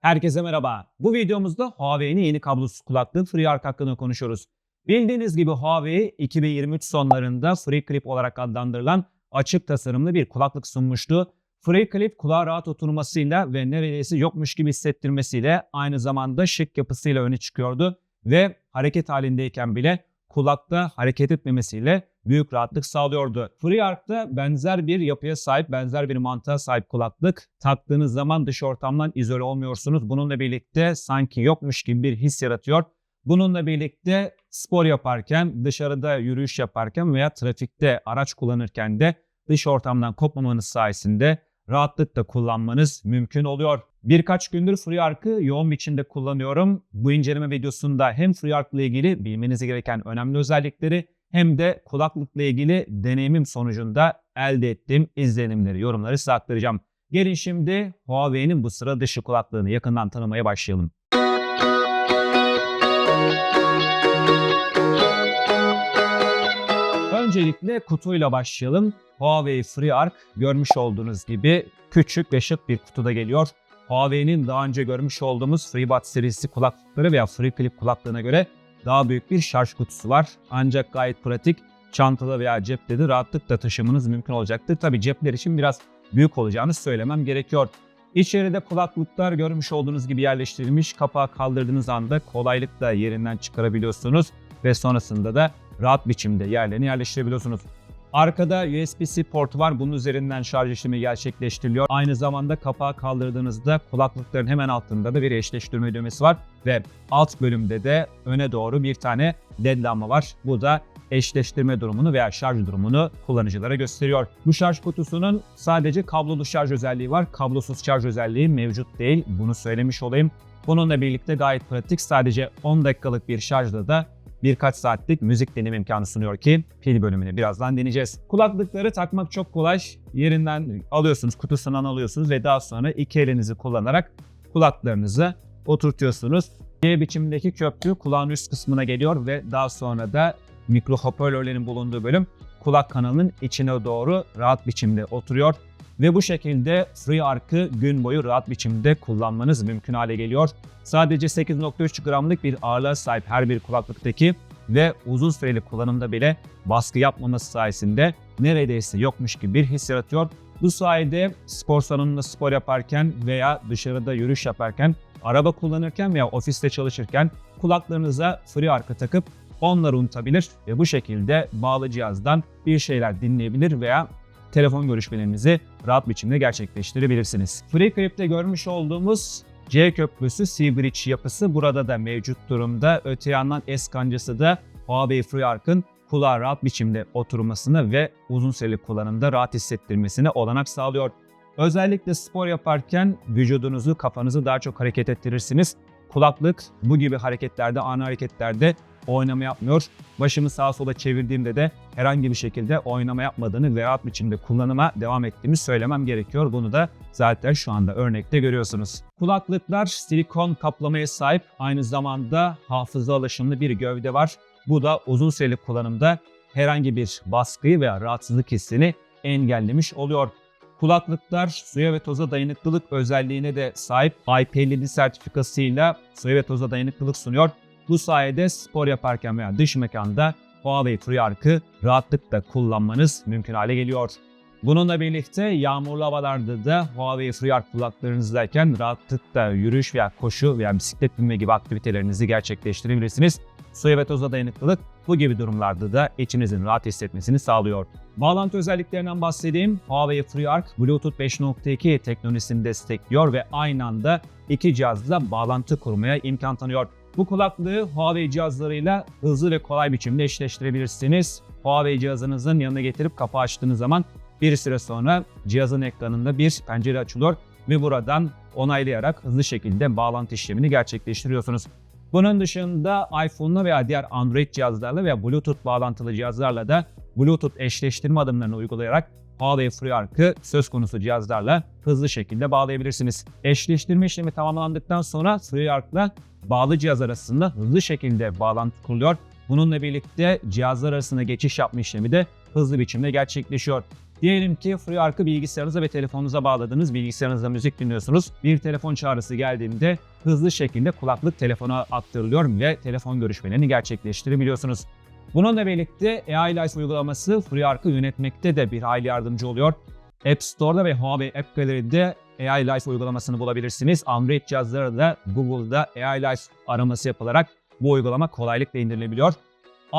Herkese merhaba. Bu videomuzda Huawei'nin yeni kablosuz kulaklığı FreeArc hakkında konuşuyoruz. Bildiğiniz gibi Huawei 2023 sonlarında FreeClip olarak adlandırılan açık tasarımlı bir kulaklık sunmuştu. FreeClip kulağa rahat oturmasıyla ve neredeyse yokmuş gibi hissettirmesiyle aynı zamanda şık yapısıyla öne çıkıyordu ve hareket halindeyken bile kulakta hareket etmemesiyle büyük rahatlık sağlıyordu. FreeArc'da benzer bir yapıya sahip, benzer bir mantığa sahip kulaklık. Taktığınız zaman dış ortamdan izole olmuyorsunuz. Bununla birlikte sanki yokmuş gibi bir his yaratıyor. Bununla birlikte spor yaparken, dışarıda yürüyüş yaparken veya trafikte araç kullanırken de dış ortamdan kopmamanız sayesinde rahatlıkla kullanmanız mümkün oluyor. Birkaç gündür FreeArc'ı yoğun biçimde kullanıyorum. Bu inceleme videosunda hem FreeArc ile ilgili bilmeniz gereken önemli özellikleri hem de kulaklıkla ilgili deneyimim sonucunda elde ettiğim izlenimleri, yorumları size aktaracağım. Gelin şimdi Huawei'nin bu sıra dışı kulaklığını yakından tanımaya başlayalım. Öncelikle kutuyla başlayalım. Huawei FreeArc görmüş olduğunuz gibi küçük ve şık bir kutuda geliyor. Huawei'nin daha önce görmüş olduğumuz FreeBuds serisi kulaklıkları veya FreeClip kulaklığına göre daha büyük bir şarj kutusu var. Ancak gayet pratik. Çantada veya cepte de rahatlıkla taşımanız mümkün olacaktır. Tabi cepler için biraz büyük olacağını söylemem gerekiyor. İçeride kulaklıklar görmüş olduğunuz gibi yerleştirilmiş. Kapağı kaldırdığınız anda kolaylıkla yerinden çıkarabiliyorsunuz ve sonrasında da rahat biçimde yerlerini yerleştirebiliyorsunuz. Arkada USB-C portu var. Bunun üzerinden şarj işlemi gerçekleştiriliyor. Aynı zamanda kapağı kaldırdığınızda kulaklıkların hemen altında da bir eşleştirme düğmesi var ve alt bölümde de öne doğru bir tane led lamba var. Bu da eşleştirme durumunu veya şarj durumunu kullanıcılara gösteriyor. Bu şarj kutusunun sadece kablolu şarj özelliği var. Kablosuz şarj özelliği mevcut değil. Bunu söylemiş olayım. Bununla birlikte gayet pratik. Sadece 10 dakikalık bir şarjda da birkaç saatlik müzik dinleme imkanı sunuyor ki pil bölümünü birazdan deneyeceğiz. Kulaklıkları takmak çok kolay. Yerinden alıyorsunuz, kutusundan alıyorsunuz ve daha sonra iki elinizi kullanarak kulaklarınızı oturtuyorsunuz. G biçimindeki köprü kulağın üst kısmına geliyor ve daha sonra da mikro hoparlörlerin bulunduğu bölüm kulak kanalının içine doğru rahat biçimde oturuyor. Ve bu şekilde FreeArc'ı gün boyu rahat biçimde kullanmanız mümkün hale geliyor. Sadece 8.3 gramlık bir ağırlığa sahip her bir kulaklıktaki ve uzun süreli kullanımda bile baskı yapmaması sayesinde neredeyse yokmuş gibi bir his yaratıyor. Bu sayede spor salonunda spor yaparken veya dışarıda yürüyüş yaparken, araba kullanırken veya ofiste çalışırken kulaklarınıza FreeArc'ı takıp onları unutabilir ve bu şekilde bağlı cihazdan bir şeyler dinleyebilir veya telefon görüşmelerinizi rahat biçimde gerçekleştirebilirsiniz. FreeClip'te görmüş olduğumuz C köprüsü C-Bridge yapısı burada da mevcut durumda. Öte yandan S kancası da Huawei FreeArc'ın kulağa rahat biçimde oturmasını ve uzun süreli kullanımda rahat hissettirmesine olanak sağlıyor. Özellikle spor yaparken vücudunuzu, kafanızı daha çok hareket ettirirsiniz. Kulaklık bu gibi hareketlerde, ani hareketlerde oynama yapmıyor. Başımı sağa sola çevirdiğimde de herhangi bir şekilde oynama yapmadığını ve rahat biçimde kullanıma devam ettiğimi söylemem gerekiyor. Bunu da zaten şu anda örnekte görüyorsunuz. Kulaklıklar silikon kaplamaya sahip aynı zamanda hafıza alaşımlı bir gövde var. Bu da uzun süreli kullanımda herhangi bir baskıyı veya rahatsızlık hissini engellemiş oluyor. Kulaklıklar suya ve toza dayanıklılık özelliğine de sahip IP50 sertifikasıyla suya ve toza dayanıklılık sunuyor. Bu sayede spor yaparken veya dış mekanda Huawei FreeArc'ı rahatlıkla kullanmanız mümkün hale geliyor. Bununla birlikte yağmurlu havalarda da Huawei FreeArc kulaklarınızdayken rahatlıkla yürüyüş veya koşu veya bisiklet binme gibi aktivitelerinizi gerçekleştirebilirsiniz. Suya ve toza dayanıklılık bu gibi durumlarda da içinizin rahat hissetmesini sağlıyor. Bağlantı özelliklerinden bahsedeyim. Huawei FreeArc Bluetooth 5.2 teknolojisini destekliyor ve aynı anda iki cihazla bağlantı kurmaya imkan tanıyor. Bu kulaklığı Huawei cihazlarıyla hızlı ve kolay biçimde eşleştirebilirsiniz. Huawei cihazınızın yanına getirip kapağı açtığınız zaman bir süre sonra cihazın ekranında bir pencere açılıyor ve buradan onaylayarak hızlı şekilde bağlantı işlemini gerçekleştiriyorsunuz. Bunun dışında iPhone'la veya diğer Android cihazlarla veya Bluetooth bağlantılı cihazlarla da Bluetooth eşleştirme adımlarını uygulayarak Huawei FreeArc'ı söz konusu cihazlarla hızlı şekilde bağlayabilirsiniz. Eşleştirme işlemi tamamlandıktan sonra FreeArc'la bağlı cihaz arasında hızlı şekilde bağlantı kuruluyor. Bununla birlikte cihazlar arasında geçiş yapma işlemi de hızlı biçimde gerçekleşiyor. Diyelim ki FreeArc'ı bilgisayarınıza ve telefonunuza bağladınız. Bilgisayarınızda müzik dinliyorsunuz. Bir telefon çağrısı geldiğinde hızlı şekilde kulaklık telefona aktarılıyor ve telefon görüşmelerini gerçekleştirebiliyorsunuz. Bununla birlikte AI Life uygulaması FreeArc'ı yönetmekte de bir hayli yardımcı oluyor. App Store'da ve Huawei App Gallery'de AI Life uygulamasını bulabilirsiniz. Android cihazları da Google'da AI Life araması yapılarak bu uygulama kolaylıkla indirilebiliyor.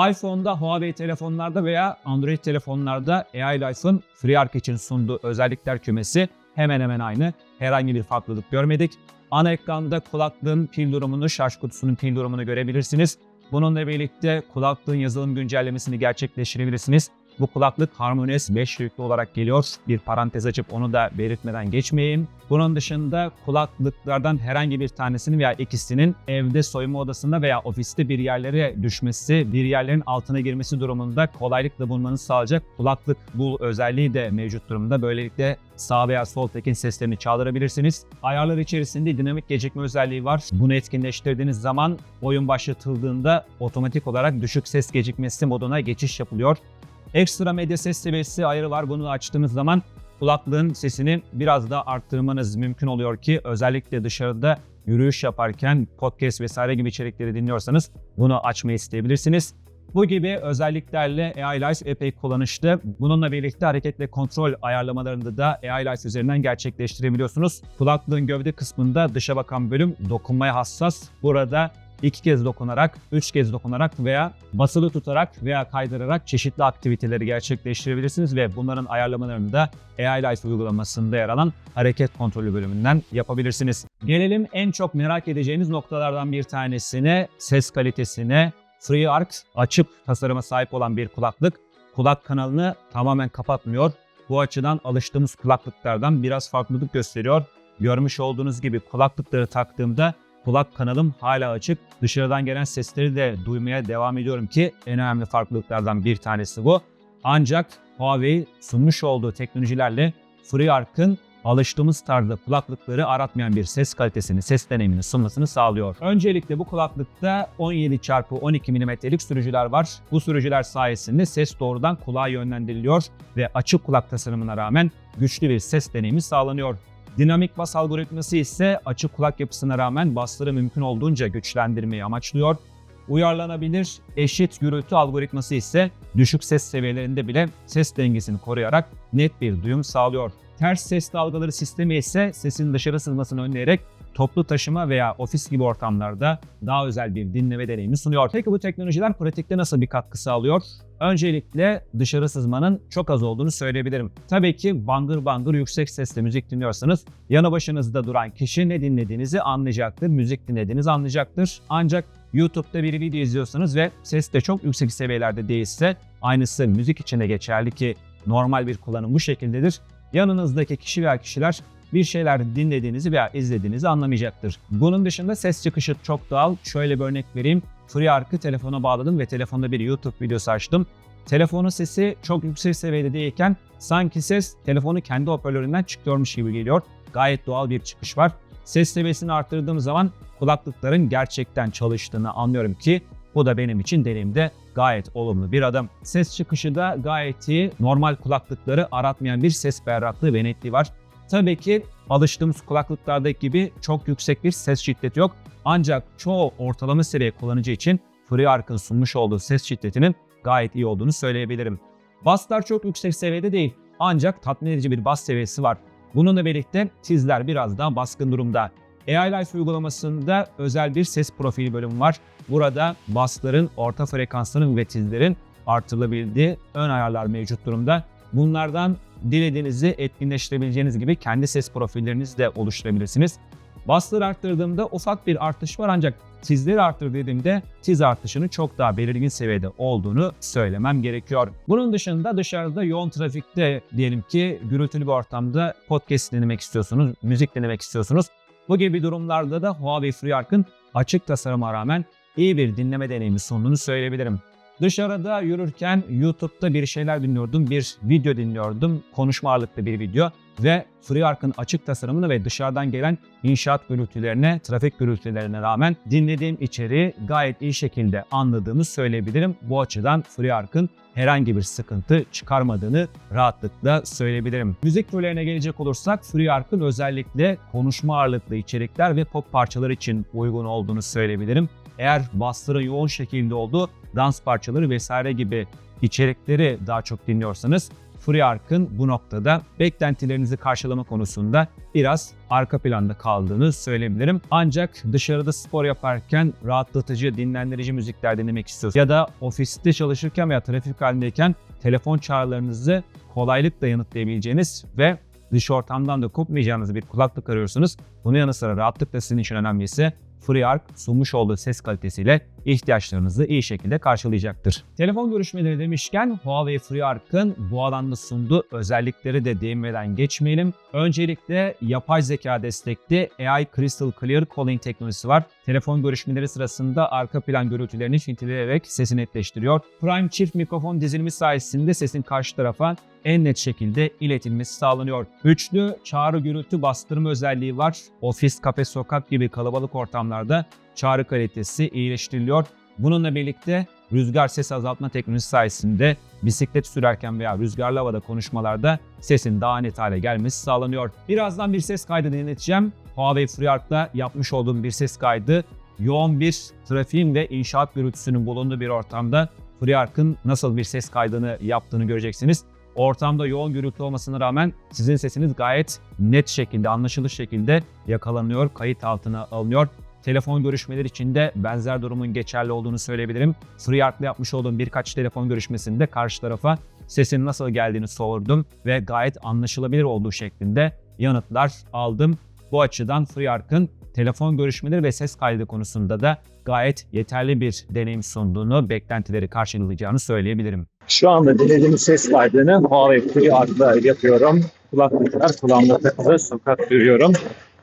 iPhone'da, Huawei telefonlarda veya Android telefonlarda AI Life'ın FreeArc için sunduğu özellikler kümesi hemen hemen aynı. Herhangi bir farklılık görmedik. Ana ekranda kulaklığın pil durumunu, şarj kutusunun pil durumunu görebilirsiniz. Bununla birlikte kulaklığın yazılım güncellemesini gerçekleştirebilirsiniz. Bu kulaklık HarmonyOS 5 yüklü olarak geliyor. Bir parantez açıp onu da belirtmeden geçmeyeyim. Bunun dışında kulaklıklardan herhangi bir tanesinin veya ikisinin evde soyunma odasında veya ofiste bir yerlere düşmesi, bir yerlerin altına girmesi durumunda kolaylıkla bulmanızı sağlayacak kulaklık bu özelliği de mevcut durumda. Böylelikle sağ veya sol tekin seslerini çaldırabilirsiniz. Ayarlar içerisinde dinamik gecikme özelliği var. Bunu etkinleştirdiğiniz zaman oyun başlatıldığında otomatik olarak düşük ses gecikmesi moduna geçiş yapılıyor. Ekstra medya ses seviyesi ayarı var. Bunu açtığınız zaman kulaklığın sesini biraz da arttırmanız mümkün oluyor ki özellikle dışarıda yürüyüş yaparken podcast vesaire gibi içerikleri dinliyorsanız bunu açmayı isteyebilirsiniz. Bu gibi özelliklerle AI Life epey kullanışlı. Bununla birlikte hareket ve kontrol ayarlamalarını da AI Life üzerinden gerçekleştirebiliyorsunuz. Kulaklığın gövde kısmında dışa bakan bölüm dokunmaya hassas. Burada iki kez dokunarak, üç kez dokunarak veya basılı tutarak veya kaydırarak çeşitli aktiviteleri gerçekleştirebilirsiniz ve bunların ayarlamalarını da AI Life uygulamasında yer alan hareket kontrolü bölümünden yapabilirsiniz. Gelelim en çok merak edeceğiniz noktalardan bir tanesine, ses kalitesine. FreeArc açıp tasarıma sahip olan bir kulaklık kulak kanalını tamamen kapatmıyor. Bu açıdan alıştığımız kulaklıklardan biraz farklılık gösteriyor. Görmüş olduğunuz gibi kulaklıkları taktığımda kulak kanalım hala açık. Dışarıdan gelen sesleri de duymaya devam ediyorum ki en önemli farklılıklardan bir tanesi bu. Ancak Huawei sunmuş olduğu teknolojilerle FreeArc'ın alıştığımız tarzda kulaklıkları aratmayan bir ses kalitesini, ses deneyimini sunmasını sağlıyor. Öncelikle bu kulaklıkta 17x12 mm'lik sürücüler var. Bu sürücüler sayesinde ses doğrudan kulağa yönlendiriliyor ve açık kulak tasarımına rağmen güçlü bir ses deneyimi sağlanıyor. Dinamik bas algoritması ise açık kulak yapısına rağmen basları mümkün olduğunca güçlendirmeyi amaçlıyor. Uyarlanabilir eşit gürültü algoritması ise düşük ses seviyelerinde bile ses dengesini koruyarak net bir duyum sağlıyor. Ters ses dalgaları sistemi ise sesin dışarı sızmasını önleyerek toplu taşıma veya ofis gibi ortamlarda daha özel bir dinleme deneyimi sunuyor. Peki bu teknolojiler pratikte nasıl bir katkı sağlıyor? Öncelikle dışarı sızmanın çok az olduğunu söyleyebilirim. Tabii ki bangır bangır yüksek sesle müzik dinliyorsanız yanı başınızda duran kişi ne dinlediğinizi anlayacaktır, müzik dinlediğinizi anlayacaktır. Ancak YouTube'da bir video izliyorsanız ve ses de çok yüksek seviyelerde değilse aynısı müzik için de geçerli ki normal bir kullanım bu şekildedir. Yanınızdaki kişi veya kişiler bir şeyler dinlediğinizi veya izlediğinizi anlamayacaktır. Bunun dışında ses çıkışı çok doğal. Şöyle bir örnek vereyim. FreeArc'ı telefona bağladım ve telefonda bir YouTube videosu açtım. Telefonun sesi çok yüksek seviyede değilken sanki ses telefonu kendi hoparlöründen çıkıyormuş gibi geliyor. Gayet doğal bir çıkış var. Ses seviyesini arttırdığım zaman kulaklıkların gerçekten çalıştığını anlıyorum ki bu da benim için deneyimde gayet olumlu bir adım. Ses çıkışı da gayet iyi. Normal kulaklıkları aratmayan bir ses berraklığı ve netliği var. Tabii ki alıştığımız kulaklıklardaki gibi çok yüksek bir ses şiddeti yok. Ancak çoğu ortalama seviye kullanıcı için FreeArc'ın sunmuş olduğu ses şiddetinin gayet iyi olduğunu söyleyebilirim. Basslar çok yüksek seviyede değil ancak tatmin edici bir bas seviyesi var. Bununla birlikte tizler biraz daha baskın durumda. AI Life uygulamasında özel bir ses profili bölümü var. Burada bassların, orta frekansların ve tizlerin artırılabildiği ön ayarlar mevcut durumda. Bunlardan dilediğinizi etkinleştirebileceğiniz gibi kendi ses profillerinizi de oluşturabilirsiniz. Bassları arttırdığımda ufak bir artış var ancak tizleri arttır dediğimde tiz artışının çok daha belirgin seviyede olduğunu söylemem gerekiyor. Bunun dışında dışarıda yoğun trafikte diyelim ki gürültülü bir ortamda podcast dinlemek istiyorsunuz, müzik dinlemek istiyorsunuz. Bu gibi durumlarda da Huawei FreeArc'ın açık tasarıma rağmen iyi bir dinleme deneyimi sunduğunu söyleyebilirim. Dışarıda yürürken YouTube'da bir şeyler dinliyordum, bir video dinliyordum, konuşma ağırlıklı bir video ve FreeArc'ın açık tasarımını ve dışarıdan gelen inşaat gürültülerine, trafik gürültülerine rağmen dinlediğim içeriği gayet iyi şekilde anladığımı söyleyebilirim. Bu açıdan FreeArc'ın herhangi bir sıkıntı çıkarmadığını rahatlıkla söyleyebilirim. Müzik türlerine gelecek olursak FreeArc'ın özellikle konuşma ağırlıklı içerikler ve pop parçalar için uygun olduğunu söyleyebilirim. Eğer basların yoğun şekilde olduğu dans parçaları vesaire gibi içerikleri daha çok dinliyorsanız FreeArc'ın bu noktada beklentilerinizi karşılama konusunda biraz arka planda kaldığını söyleyebilirim. Ancak dışarıda spor yaparken rahatlatıcı, dinlendirici müzikler dinlemek istiyorsanız ya da ofiste çalışırken veya trafik halindeyken telefon çağrılarınızı kolaylıkla yanıtlayabileceğiniz ve dış ortamdan da kopmayacağınız bir kulaklık arıyorsunuz. Bunun yanı sıra rahatlıkla sizin için önemlisi FreeArc sunmuş olduğu ses kalitesiyle ihtiyaçlarınızı iyi şekilde karşılayacaktır. Telefon görüşmeleri demişken Huawei FreeArc'ın bu alanda sunduğu özellikleri de değinmeden geçmeyelim. Öncelikle yapay zeka destekli AI Crystal Clear Calling teknolojisi var. Telefon görüşmeleri sırasında arka plan görüntülerini filtreleyerek sesi netleştiriyor. Prime çift mikrofon dizilimi sayesinde sesin karşı tarafa en net şekilde iletilmesi sağlanıyor. Üçlü çağrı gürültü bastırma özelliği var. Ofis, kafe, sokak gibi kalabalık ortamlarda çağrı kalitesi iyileştiriliyor. Bununla birlikte rüzgar ses azaltma teknolojisi sayesinde bisiklet sürerken veya rüzgarlı havada konuşmalarda sesin daha net hale gelmesi sağlanıyor. Birazdan bir ses kaydı dinleteceğim. Huawei FreeArc'la yapmış olduğum bir ses kaydı yoğun bir trafiğin ve inşaat gürültüsünün bulunduğu bir ortamda FreeArc'ın nasıl bir ses kaydını yaptığını göreceksiniz. Ortamda yoğun gürültü olmasına rağmen sizin sesiniz gayet net şekilde, anlaşılır şekilde yakalanıyor, kayıt altına alınıyor. Telefon görüşmeleri için de benzer durumun geçerli olduğunu söyleyebilirim. FreeArc'la yapmış olduğum birkaç telefon görüşmesinde karşı tarafa sesin nasıl geldiğini sordum ve gayet anlaşılabilir olduğu şeklinde yanıtlar aldım. Bu açıdan FreeArc'ın telefon görüşmeleri ve ses kaydı konusunda da gayet yeterli bir deneyim sunduğunu, beklentileri karşılayacağını söyleyebilirim. Şu anda dinlediğimiz ses kaydını Huawei FreeArc'la yapıyorum. Kulaklıklar kulağımda takılı sokak yürüyorum.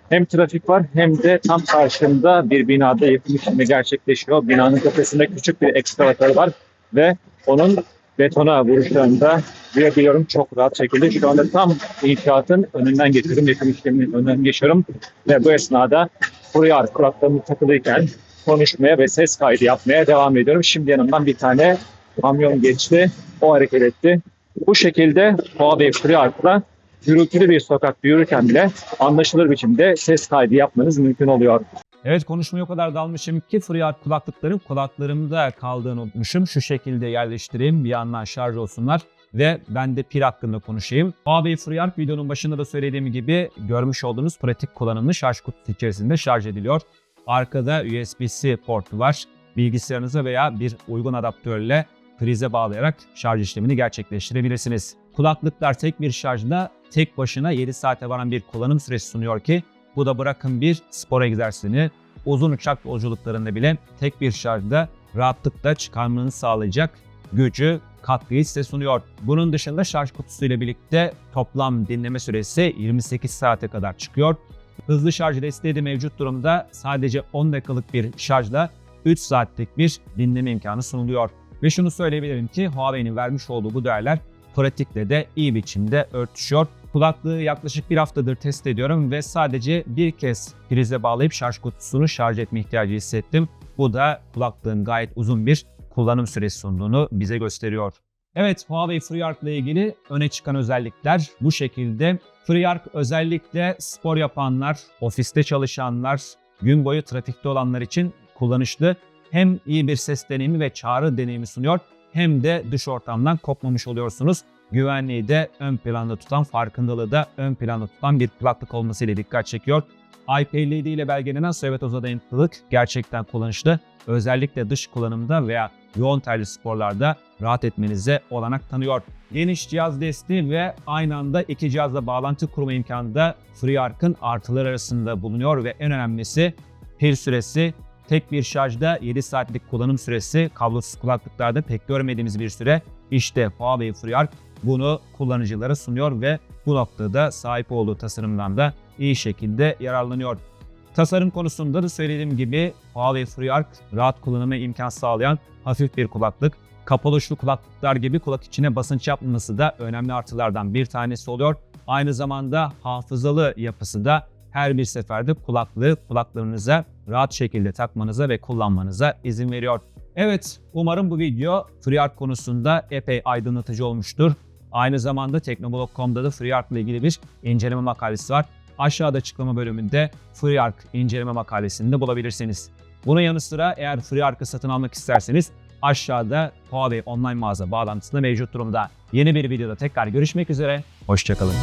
Hem trafik var hem de tam karşımda bir binada yapım işlemi gerçekleşiyor. Binanın tepesinde küçük bir ekskavatör var ve onun betona vuruşlarında duyabiliyorum çok rahat şekilde. Şu anda tam inşaatın önünden geçiyorum, yapım işleminin önünden geçiyorum ve bu esnada FreeArc kulaklığımı takılıyken konuşmaya ve ses kaydı yapmaya devam ediyorum. Şimdi yanımdan bir tane kamyon geçti, o hareket etti. Bu şekilde Huawei FreeArc'la gürültülü bir sokakta yürürken bile anlaşılır biçimde ses kaydı yapmanız mümkün oluyor. Evet konuşmaya o kadar dalmışım ki FreeArt kulaklıklarım kulaklarımda kaldığını unutmuşum. Şu şekilde yerleştireyim bir yandan şarj olsunlar ve ben de pil hakkında konuşayım. Huawei FreeArt videonun başında da söylediğim gibi görmüş olduğunuz pratik kullanımlı şarj kutusu içerisinde şarj ediliyor. Arkada USB-C portu var. Bilgisayarınıza veya bir uygun adaptörle prize bağlayarak şarj işlemini gerçekleştirebilirsiniz. Kulaklıklar tek bir şarjda tek başına 7 saate varan bir kullanım süresi sunuyor ki bu da bırakın bir spor egzersizini uzun uçak yolculuklarında bile tek bir şarjda rahatlıkla çıkarmanızı sağlayacak gücü katkıyı size sunuyor. Bunun dışında şarj kutusu ile birlikte toplam dinleme süresi 28 saate kadar çıkıyor. Hızlı şarj desteği de mevcut durumda sadece 10 dakikalık bir şarjla 3 saatlik bir dinleme imkanı sunuluyor. Ve şunu söyleyebilirim ki Huawei'nin vermiş olduğu bu değerler pratikle de iyi biçimde örtüşüyor. Kulaklığı yaklaşık bir haftadır test ediyorum ve sadece bir kez prize bağlayıp şarj kutusunu şarj etme ihtiyacı hissettim. Bu da kulaklığın gayet uzun bir kullanım süresi sunduğunu bize gösteriyor. Evet Huawei FreeArc ile ilgili öne çıkan özellikler bu şekilde. FreeArc özellikle spor yapanlar, ofiste çalışanlar, gün boyu trafikte olanlar için kullanışlı. Hem iyi bir ses deneyimi ve çağrı deneyimi sunuyor hem de dış ortamdan kopmamış oluyorsunuz. Güvenliği de ön planda tutan, farkındalığı da ön planda tutan bir kulaklık olmasıyla dikkat çekiyor. IPLD ile belgelenen Sovyetoza dayanıklılık gerçekten kullanışlı. Özellikle dış kullanımda veya yoğun terli sporlarda rahat etmenize olanak tanıyor. Geniş cihaz desteği ve aynı anda iki cihazla bağlantı kurma imkanı da FreeArc'ın artıları arasında bulunuyor ve en önemlisi pil süresi tek bir şarjda 7 saatlik kullanım süresi kablosuz kulaklıklarda pek görmediğimiz bir süre. İşte Huawei FreeArc bunu kullanıcılara sunuyor ve bu noktada sahip olduğu tasarımdan da iyi şekilde yararlanıyor. Tasarım konusunda da söylediğim gibi Huawei FreeArc rahat kullanıma imkan sağlayan hafif bir kulaklık. Kapalı uçlu kulaklıklar gibi kulak içine basınç yapmaması da önemli artılardan bir tanesi oluyor. Aynı zamanda hafızalı yapısı da her bir seferde kulaklığı kulaklarınıza rahat şekilde takmanıza ve kullanmanıza izin veriyor. Evet, umarım bu video FreeArt konusunda epey aydınlatıcı olmuştur. Aynı zamanda Teknoblog.com'da da FreeArt ile ilgili bir inceleme makalesi var. Aşağıda açıklama bölümünde FreeArt inceleme makalesini de bulabilirsiniz. Bunun yanı sıra eğer FreeArt'ı satın almak isterseniz aşağıda Huawei online mağaza bağlantısında mevcut durumda. Yeni bir videoda tekrar görüşmek üzere. Hoşçakalın.